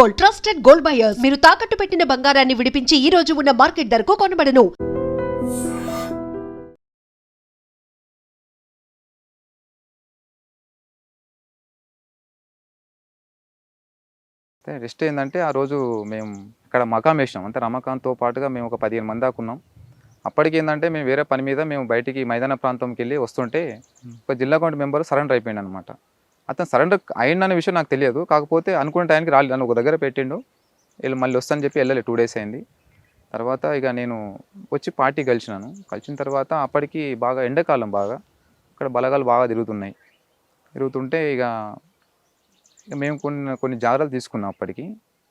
Gold trusted gold buyers. మీరు తాకట్టు పెట్టిన బంగారాన్ని విడిపించి ఈ రోజు ఉన్న మార్కెట్ ధరకు కొనబడను. రెస్ట్ ఏంటంటే ఆ రోజు మేము ఇక్కడ మకాం వేసినాం. అంటే రమకాంత్తో పాటుగా మేము ఒక పదిహేను మంది దాకా ఉన్నాం. అప్పటికి ఏంటంటే మేము వేరే పని మీద మేము బయటికి మైదాన ప్రాంతంకి వెళ్ళి వస్తుంటే ఒక జిల్లా కౌంట్ మెంబర్ సరెండర్ అయిపోయింది అనమాట అతను సరెండర్ అయిందన్న విషయం నాకు తెలియదు. కాకపోతే అనుకున్న టైంకి రాలేదు నన్ను ఒక దగ్గర పెట్టిండు. వీళ్ళు మళ్ళీ వస్తానని చెప్పి వెళ్ళలేదు టూ డేస్ అయింది. తర్వాత ఇక నేను వచ్చి పార్టీ కలిసినాను కలిసిన తర్వాత అప్పటికి బాగా ఎండాకాలం బాగా. ఇక్కడ బలగాలు బాగా తిరుగుతున్నాయి. తిరుగుతుంటే ఇక ఇక మేము కొన్ని కొన్ని జాగ్రత్తలు తీసుకున్నాం అప్పటికి.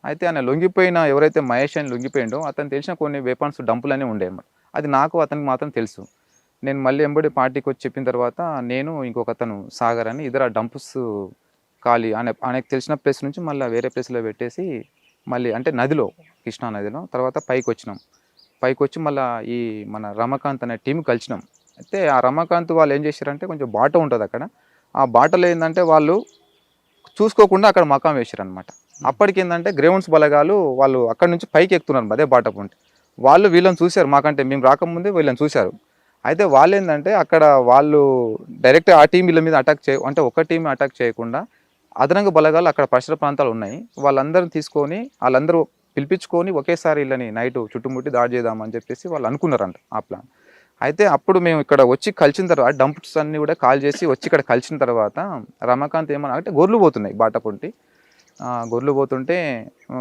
అయితే ఆయన లొంగిపోయిన ఎవరైతే మహేష్ అని లొంగిపోయిండో అతను తెలిసిన కొన్ని వెపన్స్ డంపులనే ఉండే అన్నమాట. అది నాకు అతనికి మాత్రం తెలుసు. నేను మళ్ళీ ఎంబడి పార్టీకి వచ్చి చెప్పిన తర్వాత నేను ఇంకొక అతను సాగర్ అని ఇద్దరు ఆ డంప్స్ ఖాళీ అనే ఆయనకు తెలిసిన ప్లేస్ నుంచి మళ్ళీ వేరే ప్లేస్లో పెట్టేసి మళ్ళీ అంటే నదిలో కృష్ణా నదిలో తర్వాత పైకి వచ్చినాం. పైకి వచ్చి మళ్ళీ ఈ మన రమకాంత్ అనే టీం కలిసినాం. అయితే ఆ రమకాంత్ వాళ్ళు ఏం చేశారంటే కొంచెం బాట ఉంటుంది అక్కడ. ఆ బాటలో ఏంటంటే వాళ్ళు చూసుకోకుండా అక్కడ మకాం వేసారనమాట అప్పటికేందంటే అప్పటికి ఏంటంటే గ్రౌండ్స్ బలగాలు వాళ్ళు అక్కడ నుంచి పైకి ఎక్కుతున్నారు అదే బాట పొంటి వాళ్ళు వీళ్ళని చూశారు మాకంటే మేము రాకముందే వీళ్ళని చూశారు. అయితే వాళ్ళు ఏంటంటే అక్కడ వాళ్ళు డైరెక్ట్ ఆ టీం వీళ్ళ మీద అటాక్ చేయ అంటే ఒక టీం అటాక్ చేయకుండా అదనంగా బలగాలు అక్కడ పరిసర ప్రాంతాలు ఉన్నాయి. వాళ్ళందరిని తీసుకొని వాళ్ళందరూ పిలిపించుకొని ఒకేసారి వీళ్ళని నైట్ చుట్టుముట్టి దాడి చేద్దామని చెప్పేసి వాళ్ళు అనుకున్నారంట ఆ ప్లాన్. అయితే అప్పుడు మేము ఇక్కడ వచ్చి కలిసిన తర్వాత డంప్స్ అన్ని కూడా కాల్ చేసి వచ్చి ఇక్కడ కలిసిన తర్వాత రమాకాంత్ ఏమన్నా అంటే గొర్రెలు పోతున్నాయి బాట పొంటి. గొర్రెలు పోతుంటే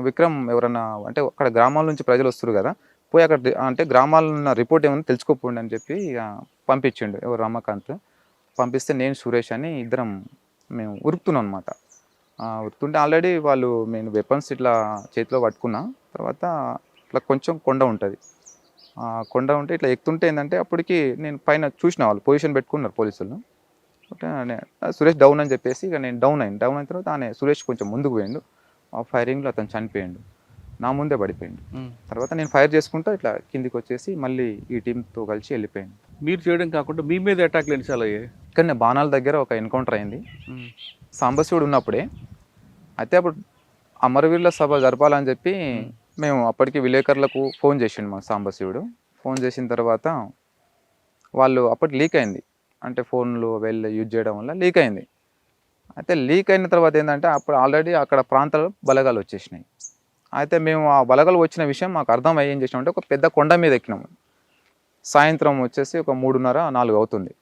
విక్రమ్ ఎవరన్నా అంటే అక్కడ గ్రామాల నుంచి ప్రజలు వస్తారు కదా పోయి అక్కడ అంటే గ్రామాల్లో ఉన్న రిపోర్ట్ ఏమైనా తెలుసుకోపోండి అని చెప్పి ఇక పంపించిండు ఎవరు రమాకాంత్. పంపిస్తే నేను సురేష్ అని ఇద్దరం మేము ఉరుకుతున్నాం అనమాట ఉరుకుతుంటే ఆల్రెడీ వాళ్ళు నేను వెపన్స్ ఇట్లా చేతిలో పట్టుకున్నా తర్వాత ఇట్లా కొంచెం కొండ ఉంటుంది. కొండ ఉంటే ఇట్లా ఎక్కుతుంటే ఏంటంటే అప్పటికి నేను పైన చూసిన వాళ్ళు పొజిషన్ పెట్టుకున్నారు పోలీసులు. సురేష్ డౌన్ అని చెప్పేసి ఇక నేను డౌన్ అయింది డౌన్ అయిన తర్వాత ఆయన సురేష్ కొంచెం ముందుకు పోయిండు. ఆ ఫైరింగ్లో అతను చనిపోయిండు. నా ముందే పడిపోయిండు తర్వాత నేను ఫైర్ చేసుకుంటా ఇట్లా కిందికి వచ్చేసి మళ్ళీ ఈ టీంతో కలిసి వెళ్ళిపోయాను. మీరు చేయడం కాకుండా మీ మీద అటాక్లు ఎన్నిసార్లు అయ్యాయి? ఇక్కడ బాణాల దగ్గర ఒక ఎన్కౌంటర్ అయింది. సాంబశివుడు ఉన్నప్పుడే. అయితే అప్పుడు అమరవీరుల సభ జరపాలని చెప్పి మేము. అప్పటికి విలేకరులకు ఫోన్ చేసిండు మా సాంబశివుడు. ఫోన్ చేసిన తర్వాత వాళ్ళు అప్పటి లీక్ అయింది. అంటే ఫోన్లు వెళ్ళి యూజ్ చేయడం వల్ల లీక్ అయింది. అయితే లీక్ అయిన తర్వాత ఏంటంటే అప్పుడు ఆల్రెడీ అక్కడ ప్రాంతాల్లో బలగాలు వచ్చేసినాయి. అయితే మేము ఆ వలగలు వచ్చిన విషయం మాకు అర్థం అయ్యేం ఏం చేసినామంటే ఒక పెద్ద కొండ మీద ఎక్కినాము. సాయంత్రం వచ్చేసి ఒక మూడున్నర నాలుగు అవుతుంది.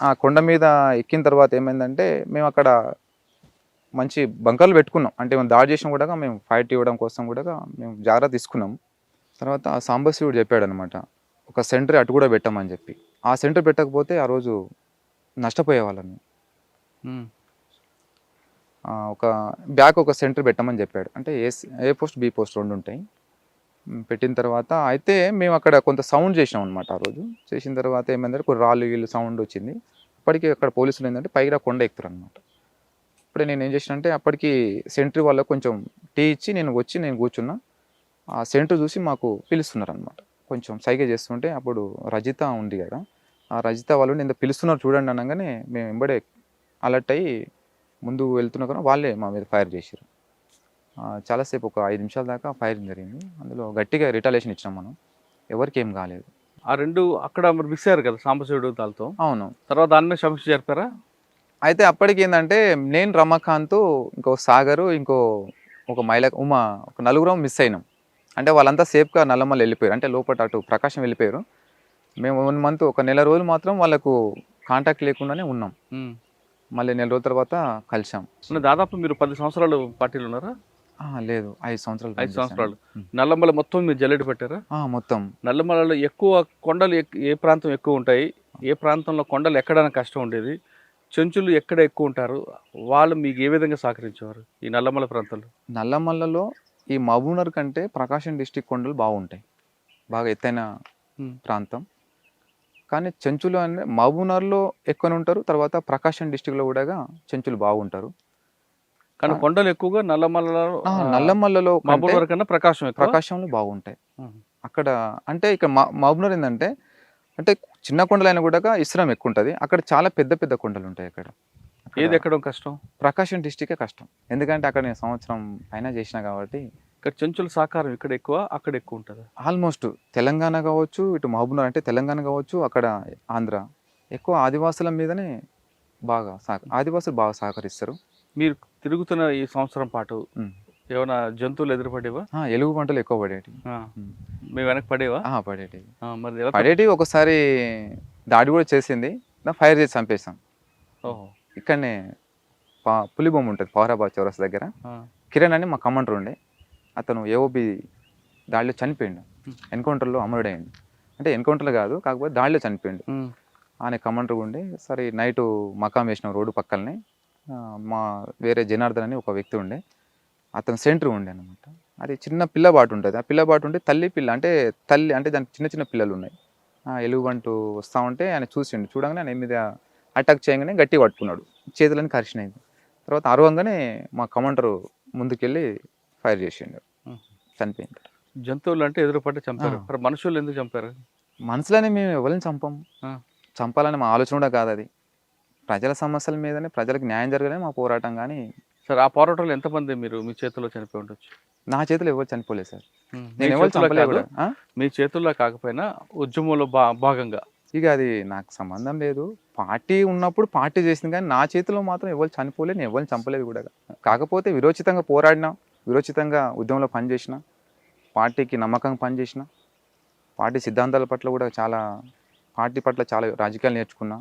ఆ కొండ మీద ఎక్కిన తర్వాత ఏమైందంటే మేము అక్కడ మంచి బంకర్లు పెట్టుకున్నాం. అంటే మేము దాడి చేసిన కూడా మేము ఫైట్ ఇవ్వడం కోసం కూడా మేము జాగ్రత్త తీసుకున్నాం. తర్వాత ఆ సాంబశివుడు చెప్పాడు అనమాట ఒక సెంటర్ అటు కూడా పెట్టామని చెప్పి. ఆ సెంటర్ పెట్టకపోతే ఆ రోజు నష్టపోయేవాళ్ళని ఆ, ఒక బ్యాక్ ఒక సెంటర్ పెట్టమని చెప్పాడు. అంటే ఏ ఏ పోస్ట్ బి పోస్ట్ రెండు ఉంటాయి. పెట్టిన తర్వాత అయితే మేము అక్కడ కొంత సౌండ్ చేసినాం అనమాట ఆ రోజు. చేసిన తర్వాత ఏమైందంటే కొన్ని రాళ్ళు వీళ్ళు సౌండ్ వచ్చింది. అప్పటికి అక్కడ పోలీసులు ఏంటంటే పైగా కొండ ఎక్కుతారు అనమాట ఇప్పుడు నేను ఏం చేసిన అంటే అప్పటికి సెంట్రీ వాళ్ళకి కొంచెం టీ ఇచ్చి నేను వచ్చి నేను కూర్చున్నా. ఆ సెంటర్ చూసి మాకు పిలుస్తున్నారు అనమాట కొంచెం సైగ చేస్తుంటే అప్పుడు రజిత ఉంది కదా. ఆ రజిత వాళ్ళు నేను పిలుస్తున్నారు చూడండి అనగానే మేము వెంబడే అలర్ట్ అయ్యి ముందు వెళ్తున్నా కూడా వాళ్ళే మా మీద ఫైర్ చేశారు చాలాసేపు ఒక ఐదు నిమిషాల దాకా ఫైరింగ్ జరిగింది. అందులో గట్టిగా రిటాలేషన్ ఇచ్చినాం మనం. ఎవరికి ఏం కాలేదు. ఆ రెండు అక్కడ మరి మిస్ అయ్యారు కదా సాంబశివుడు దాలతో? అవును. తర్వాత దాన్ని సమస్య జరిపారా అయితే అప్పటికి ఏంటంటే నేను రమాకాంత్ ఇంకో సాగరు ఇంకో ఒక మైల ఉమా ఒక నలుగురం మిస్ అయినాం. అంటే వాళ్ళంతా సేఫ్గా నల్లమల్ల వెళ్ళిపోయారు. అంటే లోపల అటు ప్రకాశం వెళ్ళిపోయారు. మేము వన్ మంత్ ఒక నెల రోజులు మాత్రం వాళ్ళకు కాంటాక్ట్ లేకుండానే ఉన్నాం. మళ్ళీ నెల రోజుల తర్వాత కలిసాం దాదాపు మీరు పది సంవత్సరాలు పార్టీలు ఉన్నారా? లేదు. ఐదు సంవత్సరాలు ఐదు. సంవత్సరాలు. నల్లమల మొత్తం మీరు జల్లెడ పెట్టారా? మొత్తం. నల్లమలలో ఎక్కువ కొండలు ఏ ప్రాంతం ఎక్కువ ఉంటాయి? ఏ ప్రాంతంలో కొండలు ఎక్కడానికి కష్టం ఉండేది? చెంచులు ఎక్కడ ఎక్కువ ఉంటారు? వాళ్ళు మీకు ఏ విధంగా సహకరించేవారు ఈ నల్లమల ప్రాంతంలో? నల్లమల్లలో ఈ మహబూబ్నగర్ కంటే ప్రకాశం డిస్టిక్ కొండలు బాగుంటాయి. బాగా ఎత్తైన. ప్రాంతం. కానీ చెంచులు అంటే మహబూబ్నగర్లో ఎక్కువనే ఉంటారు తర్వాత ప్రకాశం డిస్టిక్లో కూడా చెంచులు బాగుంటారు. కానీ. కొండలు ఎక్కువగా నల్లమల్లలో కంటే మహబూబ్ కన్నా ప్రకాశం ప్రకాశంలో బాగుంటాయి. అక్కడ అంటే ఇక్కడ మహబూబ్నగర్ ఏంటంటే అంటే చిన్న కొండలైనా కూడా ఇస్రం ఎక్కువ ఉంటుంది అక్కడ చాలా పెద్ద పెద్ద కొండలు ఉంటాయి అక్కడ. ఏది ఎక్కడం కష్టం? ప్రకాశం డిస్టికే కష్టం. ఎందుకంటే అక్కడ నేను సంవత్సరం పైన చేసిన కాబట్టి ఇక్కడ చెంచుల సాకారం ఇక్కడ ఎక్కువ అక్కడ ఎక్కువ ఉంటుందా? ఆల్మోస్ట్ తెలంగాణ కావచ్చు ఇటు మహబూబ్నగర్ అంటే తెలంగాణ కావచ్చు అక్కడ ఆంధ్ర. ఎక్కువ ఆదివాసుల మీదనే బాగా సహ ఆదివాసులు బాగా సహకరిస్తారు. మీరు తిరుగుతున్న ఈ సంవత్సరం పాటు. ఏమైనా జంతువులు ఎదురుపడేవా? ఎలుగు పంటలు ఎక్కువ పడేటివి. ఆ. ఉమ్. మీ వెనక పడేవా? పడేటివి. మరి ఎలా పడేటివి ఒకసారి దాడి కూడా చేసింది. ఫైర్ చేసి చంపేశాం. ఓహో. ఇక్కడనే పా పులి బొమ్మ ఉంటుంది పౌరాబాద్ చౌరస్ దగ్గర. కిరణ్ అని మా కమాండర్ ఉండే. అతను ఏఓబి దాడిలో చనిపోయిండు. ఎన్కౌంటర్లో అమరుడైండు. అంటే ఎన్కౌంటర్లో కాదు కాకపోతే దాడిలో చనిపోయిండు. ఆయన కమాండర్ ఉండే సరే నైట్ మకాం వేసినాం రోడ్డు పక్కనే మా వేరే జనార్దన్ అని ఒక వ్యక్తి ఉండే అతను సెంటర్ ఉండే అనమాట అది చిన్న పిల్ల బాటు ఉంటుంది. ఆ పిల్ల బాటు ఉంటే తల్లి పిల్ల అంటే తల్లి అంటే దానికి చిన్న చిన్న పిల్లలు ఉన్నాయి. ఎలుగుబంటు వస్తూ ఉంటే ఆయన చూసిండు. చూడంగానే ఆయన మీద అటాక్ చేయగానే గట్టిగా పట్టుకున్నాడు. చేతులని కరిచినాయి. తర్వాత అరవంగానే మా కమాండర్ ముందుకెళ్ళి ఫైర్ చేసిండు. చనిపోయింది జంతువులు అంటే ఎదురుపడి చంపారు. మరి మనుషులు ఎందుకు చంపారు? మనసులోనే మేము ఎవరిని చంపం. చంపాలని మా ఆలోచన కూడా కాదు అది. ప్రజల సమస్యల మీదనే ప్రజలకు న్యాయం జరగలే మా పోరాటం కానీ సరే ఆ పోరాటంలో ఎంతమంది మీరు మీ చేతుల్లో చనిపోయి ఉండొచ్చు? నా చేతిలో ఎవరు చనిపోలేదు సార్. నేను ఎవరు చేతుల్లో చంపలే కాదు, కూడా. ఆ? మీ చేతుల్లో కాకపోయినా ఉద్యమంలో భాగంగా. ఇక అది నాకు సంబంధం లేదు. పార్టీ ఉన్నప్పుడు పార్టీ చేసింది కానీ నా చేతిలో మాత్రం ఎవరు చనిపోలేదు నేను ఎవరిని చంపలేదు కూడా. కాకపోతే విరోచితంగా పోరాడినా. విరోచితంగా ఉద్యమంలో పనిచేసిన పార్టీకి నమ్మకంగా పనిచేసిన పార్టీ సిద్ధాంతాల పట్ల కూడా చాలా పార్టీ పట్ల చాలా రాజకీయాలు నేర్చుకున్నా.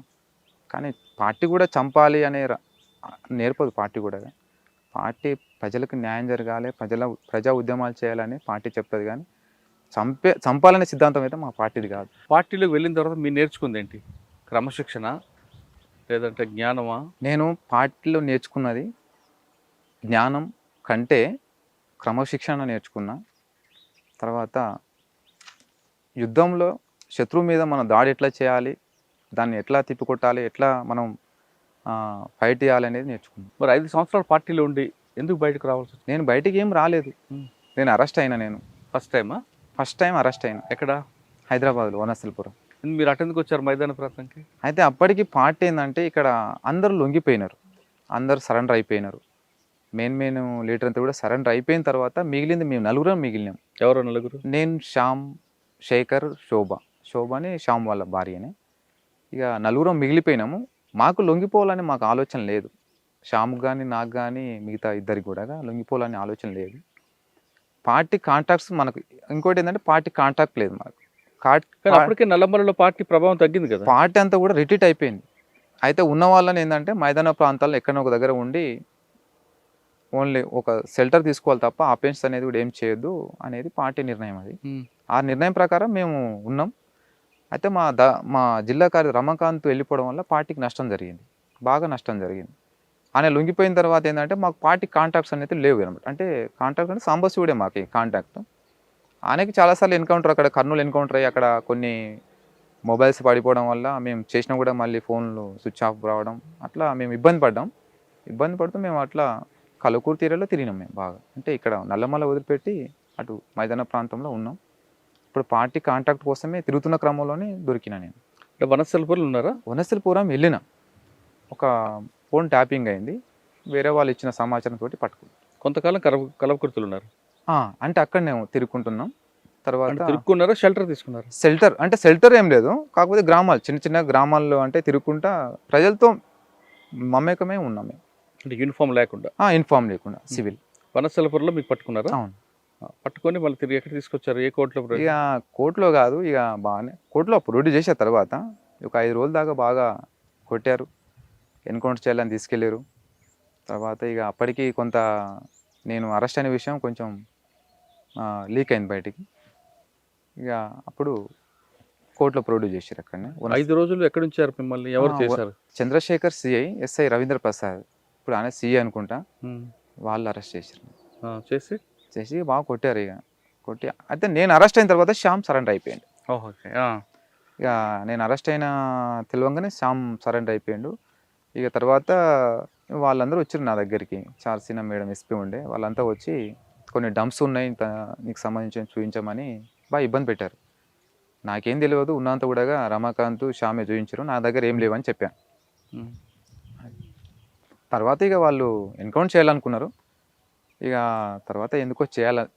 కానీ పార్టీ కూడా చంపాలి అనే నేర్పదు పార్టీ కూడా. పార్టీ ప్రజలకు న్యాయం జరగాలి ప్రజల ప్రజా ఉద్యమాలు చేయాలని పార్టీ చెప్తుంది కానీ చంపే చంపాలనే సిద్ధాంతం అయితే మా పార్టీది కాదు. పార్టీలోకి వెళ్ళిన తర్వాత మీరు నేర్చుకుంది ఏంటి? క్రమశిక్షణ లేదంటే జ్ఞానమా? నేను పార్టీలో నేర్చుకున్నది జ్ఞానం కంటే క్రమశిక్షణ నేర్చుకున్నా. తర్వాత యుద్ధంలో శత్రువు మీద మనం దాడి ఎట్లా చేయాలి? దాన్ని ఎట్లా తిప్పికొట్టాలి? ఎట్లా మనం ఫైట్ చేయాలి అనేది నేర్చుకున్నాను మరి ఐదు సంవత్సరాల పార్టీలో ఉండి ఎందుకు బయటకు రావాల్సి నేను బయటికి ఏం రాలేదు. నేను అరెస్ట్ అయినా నేను. ఫస్ట్ టైమా? ఫస్ట్ టైం అరెస్ట్ అయినా. ఎక్కడ? హైదరాబాద్లో వనస్థలపురం. మీరు అటెందుకు వచ్చారు మైదాన ప్రాంతానికి? అయితే అప్పటికి పార్టీ ఏంటంటే ఇక్కడ అందరూ లొంగిపోయినారు. అందరూ సరెండర్ అయిపోయినారు. మెయిన్ మెయిన్ లీడర్ అంతా కూడా సరెండర్ అయిపోయిన తర్వాత మిగిలింది మేము నలుగురం మిగిలినాం. ఎవరో నలుగురు? నేను శ్యామ్ శేఖర్ శోభ. శోభ అని శ్యామ్ వాళ్ళ భార్యనే. ఇక నలుగురం మిగిలిపోయినాము. మాకు లొంగిపోవాలని మాకు ఆలోచన లేదు. శ్యామ్ కానీ నాకు కానీ మిగతా ఇద్దరికి కూడా లొంగిపోవాలని ఆలోచన లేదు. పార్టీ కాంటాక్ట్స్ మనకు ఇంకోటి ఏంటంటే పార్టీ కాంటాక్ట్ లేదు కానీ అప్పటికే నల్లమలలో పార్టీ ప్రభావం తగ్గింది కదా. పార్టీ అంతా కూడా రిట్రీట్ అయిపోయింది. అయితే ఉన్న వాళ్ళని ఏంటంటే మైదాన ప్రాంతాల్లో ఎక్కడో ఒక దగ్గర ఉండి ఓన్లీ ఒక షెల్టర్ తీసుకోవాలి తప్ప ఆపెన్స్ అనేది కూడా ఏం చేయొద్దు అనేది పార్టీ నిర్ణయం అది. ఆ నిర్ణయం ప్రకారం మేము ఉన్నాం. అయితే మా ద మా జిల్లా కార్య రమాకాంత్ వెళ్ళిపోవడం వల్ల పార్టీకి నష్టం జరిగింది. బాగా నష్టం జరిగింది. ఆయన లొంగిపోయిన తర్వాత ఏంటంటే మాకు పార్టీ కాంటాక్ట్స్ అనేది లేవు అనమాట. అంటే కాంటాక్ట్ అంటే సాంబశివుడే మాకు కాంటాక్ట్ ఆయనకి చాలాసార్లు ఎన్కౌంటర్ అక్కడ కర్నూలు ఎన్కౌంటర్ అయ్యి అక్కడ కొన్ని మొబైల్స్ పడిపోవడం వల్ల మేము చేసినా కూడా మళ్ళీ ఫోన్లు స్విచ్ ఆఫ్ రావడం అట్లా మేము ఇబ్బంది పడ్డాం. ఇబ్బంది పడుతూ మేము అట్లా కలుకూరు తీరలో తిరిగినాం మేము బాగా. అంటే ఇక్కడ నల్లమల వదిలిపెట్టి అటు మైదాన ప్రాంతంలో ఉన్నాం. ఇప్పుడు పార్టీ కాంటాక్ట్ కోసమే తిరుగుతున్న క్రమంలోనే దొరికిన నేను. అంటే వనస్థలపురం ఉన్నారా? వనస్థలపురం వెళ్ళిన. ఒక ఫోన్ ట్యాపింగ్ అయింది. వేరే వాళ్ళు ఇచ్చిన సమాచారం తోటి పట్టుకున్నాం. కొంతకాలం కలవ కలవకుర్తులు ఉన్నారు. అంటే అక్కడ మేము తిరుగుకుంటున్నాం తర్వాత తిరుక్కున్నారా షెల్టర్ తీసుకున్నారు? షెల్టర్ అంటే షెల్టర్ ఏం లేదు. కాకపోతే గ్రామాలు చిన్న చిన్న గ్రామాల్లో అంటే తిరుగుకుంటా ప్రజలతో మమేకమే ఉన్నాం మేము. అంటే యూనిఫామ్ లేకుండా. ఇన్ఫామ్ లేకుండా సివిల్ వనస్థలపురంలో మీకు పట్టుకున్నారా? అవును. పట్టుకొని మళ్ళీ తిరిగి ఎక్కడ తీసుకొచ్చారు? ఏ కోర్టులో ఇక కోర్టులో కాదు ఇక బాగానే కోర్టులో ప్రొడ్యూస్ చేసిన తర్వాత ఒక ఐదు రోజుల దాకా బాగా కొట్టారు. ఎన్కౌంటర్ చేయాలని తీసుకెళ్ళారు తర్వాత ఇక అప్పటికి కొంత నేను అరెస్ట్ అయిన విషయం కొంచెం లీక్ అయింది బయటికి. ఇక అప్పుడు కోర్టులో ప్రొడ్యూస్ చేశారు అక్కడనే. ఐదు రోజులు ఎక్కడ ఉంచారు మిమ్మల్ని? ఎవరు చేశారు? Chandrashekar CI SI Ravindra Prasad. ఇప్పుడు ఆయన సిఐ అనుకుంటా. వాళ్ళు అరెస్ట్ చేశారు. చేసి? చేసి బాగా కొట్టారు ఇక. కొట్టి అయితే నేను అరెస్ట్ అయిన తర్వాత శ్యామ్ సరెండర్ అయిపోయింది ఓహ్, ఓకే. ఇక నేను అరెస్ట్ అయిన తెలియంగానే శ్యామ్ సరెండర్ అయిపోయిండు. ఇక తర్వాత వాళ్ళందరూ వచ్చారు నా దగ్గరికి. చార్సీన మేడం ఎస్పీ ఉండే. వాళ్ళంతా వచ్చి కొన్ని డంప్స్ ఉన్నాయి నీకు సంబంధించిన చూపించమని బాగా ఇబ్బంది పెట్టారు. నాకేం తెలియదు ఉన్నంత కూడా రమాకాంత్ శ్యామే చూపించారు నా దగ్గర ఏం లేవని చెప్పాను. తర్వాత ఇక వాళ్ళు ఎన్కౌంటర్ చేయాలనుకున్నారు. ఇక తర్వాత ఎందుకో చేయాల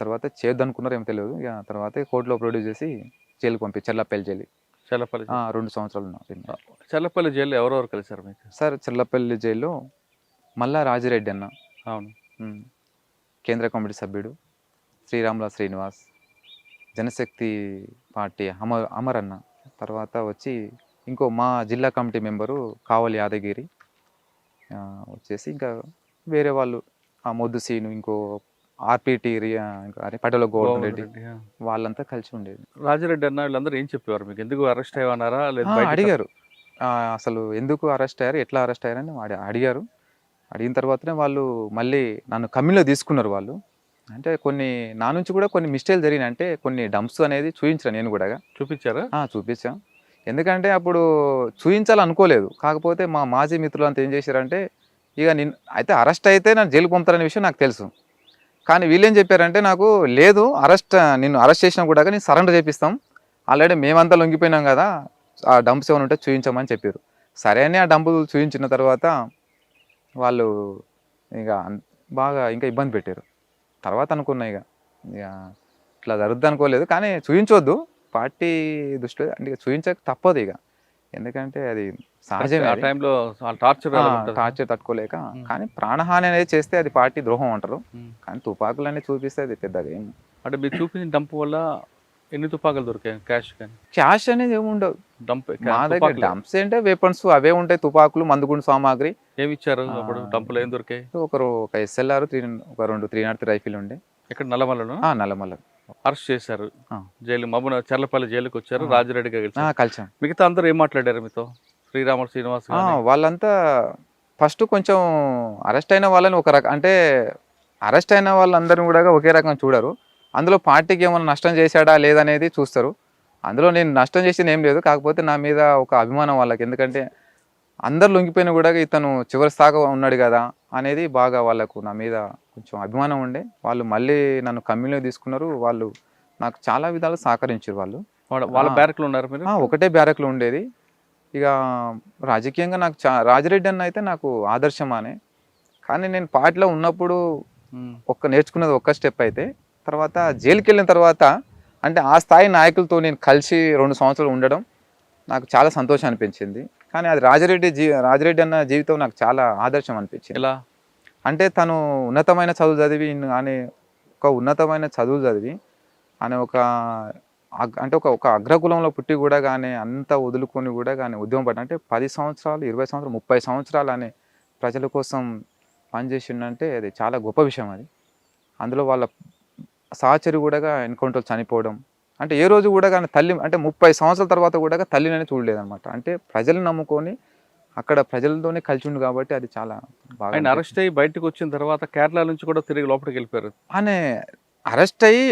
తర్వాత చేయొద్దనుకున్నారు ఏమో తెలియదు. ఇక తర్వాత కోర్టులో ప్రొడ్యూస్ చేసి జైలుకి పంపి చెల్లపల్లి జైలు. చల్లపల్లి రెండు సంవత్సరాలు ఉన్నా. చల్లపల్లి జైల్లో ఎవరెవరు కలిశారు మీకు? సార్ చెల్లపల్లి జైల్లో మల్లా రాజిరెడ్డి అన్న. అవును. కేంద్ర కమిటీ సభ్యుడు. శ్రీరాముల శ్రీనివాస్. జనశక్తి పార్టీ అమర్ అమర్ అన్న తర్వాత వచ్చి ఇంకో మా జిల్లా కమిటీ మెంబరు కావలి యాదగిరి. వచ్చేసి ఇంకా వేరే వాళ్ళు ఆ మొద్దు సీను ఇంకో ఆర్పిటి పటేల గోవర్ధన్ రెడ్డి. వాళ్ళంతా కలిసి ఉండేది. రాజిరెడ్డి అన్న వీళ్ళందరూ ఏం చెప్పేవారు మీకు? ఎందుకు అరెస్ట్ బయటికి- అడిగారు. అసలు ఎందుకు అరెస్ట్ అయ్యారు? ఎట్లా అరెస్ట్ అయ్యారని అడి- అడిగారు. అడిగిన తర్వాతనే వాళ్ళు మళ్ళీ నన్ను కమ్మిలో తీసుకున్నారు వాళ్ళు. అంటే కొన్ని నా నుంచి కూడా కొన్ని మిస్టేక్లు జరిగినాయి. అంటే కొన్ని డంప్స్ అనేది చూపించాను నేను కూడా. చూపించారా? ఆ, చూపించాం. ఎందుకంటే అప్పుడు చూయించాలనుకోలేదు. కాకపోతే మా మాజీ మిత్రులు అంతా ఏం చేశారంటే ఇక నేను అయితే అరెస్ట్ అయితే నన్ను జైలు పంపుతారనే విషయం నాకు తెలుసు. కానీ వీళ్ళేం చెప్పారంటే నాకు లేదు అరెస్ట్ నిన్ను అరెస్ట్ చేసినా కూడా నేను సరెండర్ చేపిస్తాం. ఆల్రెడీ మేమంతా లొంగిపోయినాం కదా ఆ డంప్స్ ఏమైనా ఉంటే చూపించమని చెప్పారు. సరే అని ఆ డంపులు చూపించిన తర్వాత వాళ్ళు ఇక బాగా ఇంకా ఇబ్బంది పెట్టారు. తర్వాత అనుకున్నా ఇక. ఇక ఇట్లా జరుగుద్ది అనుకోలేదు. కానీ చూపించవద్దు పార్టీ దృష్టిలో అంటే చూపించక తప్పదు ఇక. ఎందుకంటే అది సహజమే ఆ. టైంలో టార్చర్ టార్చర్ తట్టుకోలేక. కానీ ప్రాణహాని అనేది చేస్తే అది పార్టీ ద్రోహం అంటారు. కానీ తుపాకులు అనేది చూపిస్తే అది పెద్దగా ఏం అంటే మీరు చూపించిన డంప్ వల్ల ఎన్ని తుపాకులు దొరికాయి? క్యాష్ కానీ? క్యాష్ అనేది ఏమి ఉండదు డంప్ మా దగ్గర డంప్స్ అంటే వెపన్స్ అవే ఉంటాయి. తుపాకులు మందుగుండు సామాగ్రి. ఏమి ఇచ్చారు. అప్పుడు డంపులు ఏం దొరికాయి? ఒకరు ఒక ఎస్ఎల్ఆర్ త్రీ ఒక రెండు త్రీ నాట్ త్రీ రైఫిల్ ఉండే. ఇక్కడ నల్లమల్లలో? నల్లమల్ల అరెస్ట్ చేశారు. జైలు మమ్మల్ని చర్లపల్లి జైలుకి వచ్చారు. రాజిరెడ్డిగా కలిసాం. మిగతా అందరూ ఏం మాట్లాడారు మీతో? శ్రీరాములు శ్రీనివాస్? వాళ్ళంతా ఫస్ట్ కొంచెం అరెస్ట్ అయిన వాళ్ళని ఒక రక అంటే అరెస్ట్ అయిన వాళ్ళందరిని కూడా ఒకే రకంగా చూడరు. అందులో పార్టీకి ఏమైనా నష్టం చేశాడా లేదనేది చూస్తారు. అందులో నేను నష్టం చేసింది ఏం లేదు. కాకపోతే నా మీద ఒక అభిమానం వాళ్ళకి. ఎందుకంటే అందరు లొంగిపోయినా కూడా ఇతను చివరి స్థాగా ఉన్నాడు కదా అనేది బాగా వాళ్ళకు నా మీద కొంచెం అభిమానం ఉండే. వాళ్ళు మళ్ళీ నన్ను కమ్యూనిలో తీసుకున్నారు. వాళ్ళు నాకు చాలా విధాలు సహకరించారు వాళ్ళు. వాళ్ళ. బ్యారక్లో ఉన్నారు మీరు? ఒకటే బ్యారక్లో ఉండేది. ఇక రాజకీయంగా నాకు చా రాజిరెడ్డి అన్న అయితే నాకు ఆదర్శమానే. కానీ నేను పార్టీలో ఉన్నప్పుడు. ఒక్క నేర్చుకున్నది ఒక్క స్టెప్ అయితే తర్వాత జైలుకి వెళ్ళిన తర్వాత అంటే ఆ స్థాయి నాయకులతో నేను కలిసి రెండు సంవత్సరాలు ఉండడం నాకు చాలా సంతోషం అనిపించింది. కానీ అది రాజిరెడ్డి జీ రాజిరెడ్డి అన్న జీవితం నాకు చాలా ఆదర్శం అనిపించింది. ఎలా? అంటే తను ఉన్నతమైన చదువు చదివి అనే ఒక ఉన్నతమైన చదువు చదివి అనే ఒక అంటే ఒక ఒక అగ్రకులంలో పుట్టి కూడా కానీ అంత వదులుకొని కూడా కానీ ఉద్యమం పడ్డ అంటే పది సంవత్సరాలు ఇరవై సంవత్సరాలు ముప్పై సంవత్సరాలు అనే ప్రజల కోసం పనిచేసిండంటే అది చాలా గొప్ప విషయం అది. అందులో వాళ్ళ సహచరి కూడా ఎన్కౌంటర్లు చనిపోవడం. అంటే ఏ రోజు కూడా కానీ తల్లి అంటే ముప్పై సంవత్సరాల తర్వాత కూడా తల్లినని చూడలేదన్నమాట. అంటే ప్రజలు నమ్ముకొని అక్కడ ప్రజలతోనే కలిసి ఉండు కాబట్టి అది చాలా బాగా ఆయన. అరెస్ట్ అయ్యి బయటకు వచ్చిన తర్వాత కేరళ నుంచి కూడా తిరిగి లోపలికి వెళ్ళిపోయారు. ఆయన అరెస్ట్ అయ్యి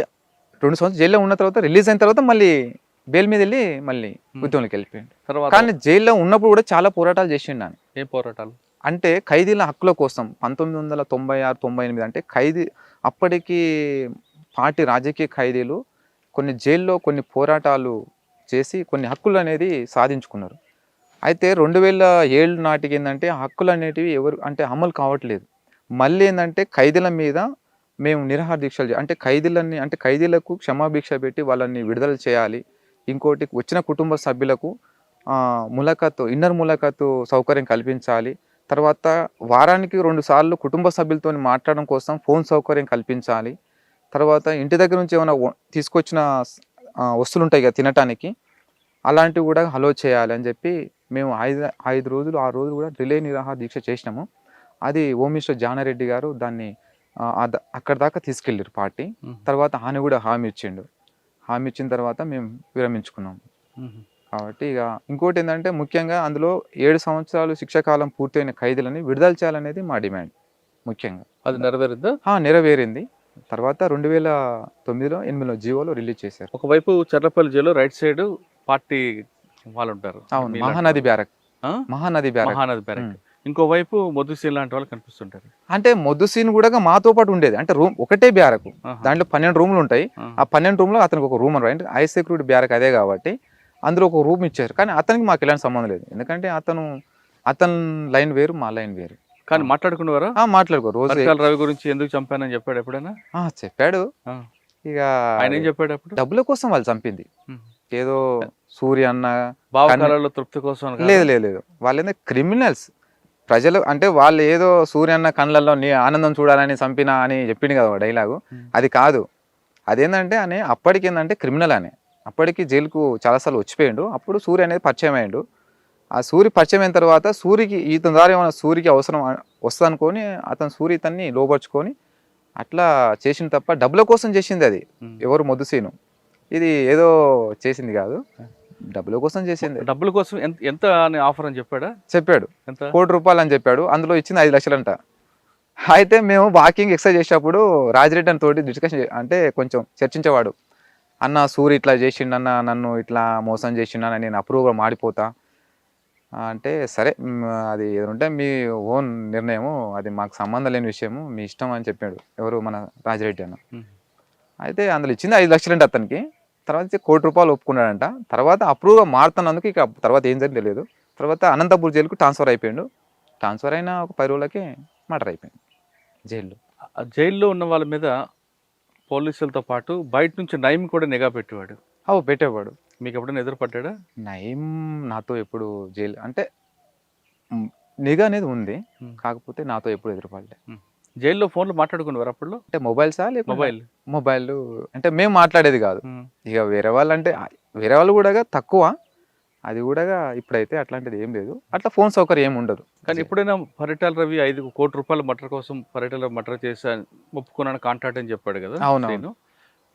రెండు సంవత్సరాలు జైల్లో ఉన్న తర్వాత రిలీజ్ అయిన తర్వాత మళ్ళీ బెయిల్ మీద వెళ్ళి మళ్ళీ ఉద్యమంలోకి వెళ్ళిపోయాడు. తర్వాత కానీ జైల్లో ఉన్నప్పుడు కూడా చాలా పోరాటాలు చేసిండు ఆయన. ఏం పోరాటాలు? అంటే ఖైదీల హక్కుల కోసం పంతొమ్మిది వందల తొంభై ఆరు తొంభై ఎనిమిది అంటే ఖైదీ అప్పటికి పార్టీ రాజకీయ ఖైదీలు కొన్ని జైల్లో కొన్ని పోరాటాలు చేసి కొన్ని హక్కులు అనేది సాధించుకున్నారు. అయితే రెండు వేల ఏడు నాటికి ఏంటంటే హక్కులు అనేటివి ఎవరు అంటే అమలు కావట్లేదు. మళ్ళీ ఏంటంటే ఖైదీల మీద మేము నిరాహార దీక్షలు అంటే ఖైదీలని అంటే ఖైదీలకు క్షమాభిక్ష పెట్టి వాళ్ళని విడుదల చేయాలి. ఇంకోటి వచ్చిన కుటుంబ సభ్యులకు ఆ, ములాఖాతు ఇన్నర్ ములాఖాతు సౌకర్యం కల్పించాలి. తర్వాత వారానికి రెండు సార్లు కుటుంబ సభ్యులతో మాట్లాడడం కోసం ఫోన్ సౌకర్యం కల్పించాలి. తర్వాత ఇంటి దగ్గర నుంచి ఏమైనా తీసుకొచ్చిన వస్తువులు ఉంటాయి కదా తినటానికి అలాంటివి కూడా హలో చేయాలి అని చెప్పి మేము ఐదు ఐదు రోజులు ఆరు రోజులు కూడా రిలే నిరాహార దీక్ష చేసినాము. అది హోమ్ మినిస్టర్ జానారెడ్డి గారు దాన్ని ఆ, అక్కడ దాకా తీసుకెళ్ళారు పార్టీ. తర్వాత ఆయన కూడా హామీ ఇచ్చిండు. హామీ ఇచ్చిన తర్వాత మేము విరమించుకున్నాం. కాబట్టి ఇక ఇంకోటి ఏంటంటే ముఖ్యంగా అందులో ఏడు సంవత్సరాలు శిక్షాకాలం పూర్తయిన ఖైదీలని విడుదల చేయాలనేది మా డిమాండ్ ముఖ్యంగా. అది నెరవేరిందా? ఆ, నెరవేరింది. తర్వాత రెండు వేల తొమ్మిదిలో ఎనిమిదిలో జీవోలో రిలీజ్ చేశారు. ఒకవైపు Cherlapally jail right side party వాళ్ళు ఉంటారు అవును Mahanadi barrack? Mahanadi barrack. Mahanadi barrack. ఇంకోవైపు మొద్దుసీన్ లాంటి వాళ్ళు కనిపిస్తుంటారు. అంటే మొద్దు సీన్ కూడా మాతో పాటు ఉండేది. అంటే రూమ్ ఒకటే బ్యారకు. దాంట్లో పన్నెండు రూములు ఉంటాయి. ఆ. పన్నెండు రూమ్లో అతనికి ఒక రూమ్ అంటే హై సెక్యూరిటీ బ్యారక్ అదే కాబట్టి అందులో ఒక రూమ్ ఇచ్చారు. కానీ అతనికి మాకు ఎలాంటి సంబంధం లేదు. ఎందుకంటే అతను అతని లైన్ వేరు మా లైన్ వేరు. కానీ మాట్లాడుకునేవారా? ఆ, మాట్లాడుకో రోజు పరికాల రవి గురించి ఎందుకు చంపానని చెప్పాడు ఎప్పుడైనా? చెప్పాడు. ఇక ఆయన ఏం చెప్పాడు అప్పుడు? డబ్బుల కోసం వాళ్ళు చంపింది. ఏదో సూర్య అన్న భావకాలలో తృప్తి కోసం? లేదు లేదు లేదు. వాళ్ళు ఏందో క్రిమినల్స్ ప్రజలు అంటే వాళ్ళు ఏదో సూర్య అన్న కళ్ళల్లో నీ ఆనందం చూడాలని చంపినా అని చెప్పింది కదా డైలాగు. అది కాదు. అదేంటంటే అని అప్పటికి ఏంటంటే క్రిమినల్ అని. అప్పటికి జైలుకు చాలాసార్లు వచ్చిపోయిండు. అప్పుడు సూర్య అనేది పరిచయం అయ్యిండు. ఆ సూర్య పరిచయం అయిన తర్వాత సూర్యకి ఇతని ద్వారా ఏమైనా సూర్యకి అవసరం వస్తుంది అనుకొని అతను సూర్య ఇతన్ని లోపరుచుకొని అట్లా చేసింది తప్ప డబ్బుల కోసం చేసింది అది. ఎవరు మొద్దుసీను ఇది ఏదో చేసింది కాదు. డబ్బుల కోసం చేసింది. డబ్బుల కోసం ఎంత అని ఆఫర్ అని చెప్పాడా? చెప్పాడు. ఎంత? కోటి రూపాయలు అని చెప్పాడు. అందులో ఇచ్చింది ఐదు లక్షలంట. అయితే మేము వాకింగ్ ఎక్సర్సైజ్ చేసేటప్పుడు రాజిరెడ్డి అని తోటి డిస్కషన్ అంటే కొంచెం చర్చించేవాడు. అన్న సూర్య ఇట్లా చేసిండన్న నన్ను ఇట్లా మోసం చేసిండన్న నేను అప్రూవ్గా మాడిపోతా. అంటే సరే అది ఏదంటే మీ ఓన్ నిర్ణయము అది మాకు సంబంధం లేని విషయము మీ ఇష్టం అని చెప్పాడు ఎవరు మన రాజిరెడ్డి అన్న. అయితే అందులో ఇచ్చింది ఐదు లక్షలంట అతనికి. తర్వాత కోటి రూపాయలు ఒప్పుకున్నాడంట. తర్వాత అప్రూవ్గా మారుతున్నందుకు ఇక తర్వాత ఏం జరిగింది తెలియదు. తర్వాత అనంతపూర్ జైలుకు ట్రాన్స్ఫర్ అయిపోయాడు. ట్రాన్స్ఫర్ అయిన ఒక పది రోజులకి మర్డర్ అయిపోయింది. జైల్లో. ఆ జైల్లో ఉన్న వాళ్ళ మీద పోలీసులతో పాటు బయట నుంచి నయం కూడా నిఘా పెట్టేవాడు. అవు పెట్టేవాడు. మీకు ఎప్పుడైనా ఎదురుపడ్డా నయం నాతో ఎప్పుడు జైలు అంటే నిఘా అనేది ఉంది. కాకపోతే నాతో ఎప్పుడు ఎదురుపడలే. జైల్లో ఫోన్లు మాట్లాడుకునేవారు అప్పుడు అంటే మొబైల్సా లేకపోతే మొబైల్. మొబైల్. అంటే మేము మాట్లాడేది కాదు. ఇక వేరే వాళ్ళు అంటే వేరే వాళ్ళు కూడా తక్కువ. అది కూడా ఇప్పుడైతే అట్లాంటిది ఏం లేదు. అట్లా ఫోన్ సౌకర్యం ఏమి ఉండదు. కానీ ఎప్పుడైనా పరిటాల రవి ఐదు కోటి రూపాయల మటర్ కోసం పరిటాల మటర్ చేశాను ఒప్పుకున్నాను కాంటాక్ట్ అని చెప్పాడు కదా అవును, శ్రీను.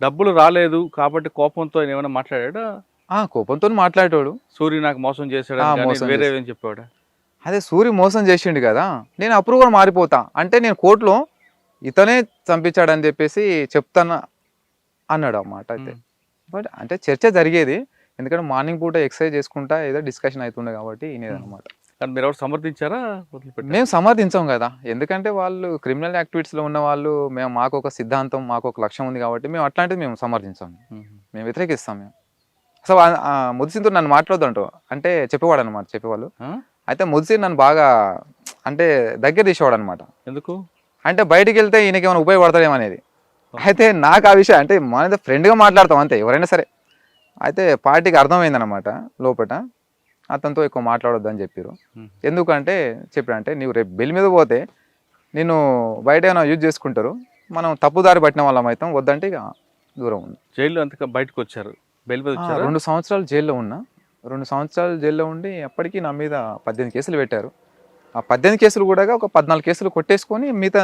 డబ్బులు రాలేదు కాబట్టి కోపంతో ఏమైనా మాట్లాడా ఆ కోపంతో మాట్లాడేటోడు. సూర్య నాకు మోసం చేశాడు. వేరే. ఏం చెప్పాడా అదే సూర్య మోసం చేసిండు కదా నేను అప్రూవల్ మారిపోతా అంటే నేను కోర్టులో ఇతనే చంపించాడని చెప్పేసి చెప్తాను అన్నాడు అన్నమాట అయితే. బట్ అంటే చర్చ జరిగేది ఎందుకంటే మార్నింగ్ పూట ఎక్సర్సైజ్ చేసుకుంటా ఏదో డిస్కషన్ అవుతుండే కాబట్టి వినేది అనమాట మీరు ఎవరు సమర్థించారా? మేము సమర్థించాం కదా ఎందుకంటే వాళ్ళు క్రిమినల్ యాక్టివిటీస్లో ఉన్న వాళ్ళు మేము మాకు ఒక సిద్ధాంతం మాకు ఒక లక్ష్యం ఉంది కాబట్టి మేము అట్లాంటిది మేము సమర్థించాం మ్మ్. వ్యతిరేకిస్తాం మేము ఆ ముదిసింతో నన్ను మాట్లాడదంటారు అంటే చెప్పేవాడు అనమాట చెప్పేవాళ్ళు? అయితే ముదిసి నన్ను బాగా అంటే దగ్గర తీసేవాడు అనమాట ఎందుకు? అంటే బయటికి వెళ్తే ఈయనకి ఏమైనా ఉపయోగపడతాడేమో అనేది అయితే నాకు ఆ విషయం అంటే మన ఫ్రెండ్గా మాట్లాడతాం అంతే ఎవరైనా సరే. అయితే పార్టీకి అర్థమైందనమాట లోపల అతనితో ఎక్కువ మాట్లాడొద్దు అని చెప్పారు. ఎందుకంటే చెప్పాడంటే నీవు రేపు బెల్ మీద పోతే నేను బయట ఏమైనా యూజ్ చేసుకుంటారు. మనం తప్పుదారి పట్టిన వాళ్ళం అవుతాం వద్దంటే ఇక దూరం ఉంది. జైల్లో అంతగా బయటకు వచ్చారు బెయిల్ మీద రెండు సంవత్సరాలు జైల్లో ఉన్నా. రెండు సంవత్సరాలు జైల్లో ఉండి అప్పటికి నా మీద పద్దెనిమిది కేసులు పెట్టారు. ఆ పద్దెనిమిది కేసులు కూడా ఒక పద్నాలుగు కేసులు కొట్టేసుకొని మిగతా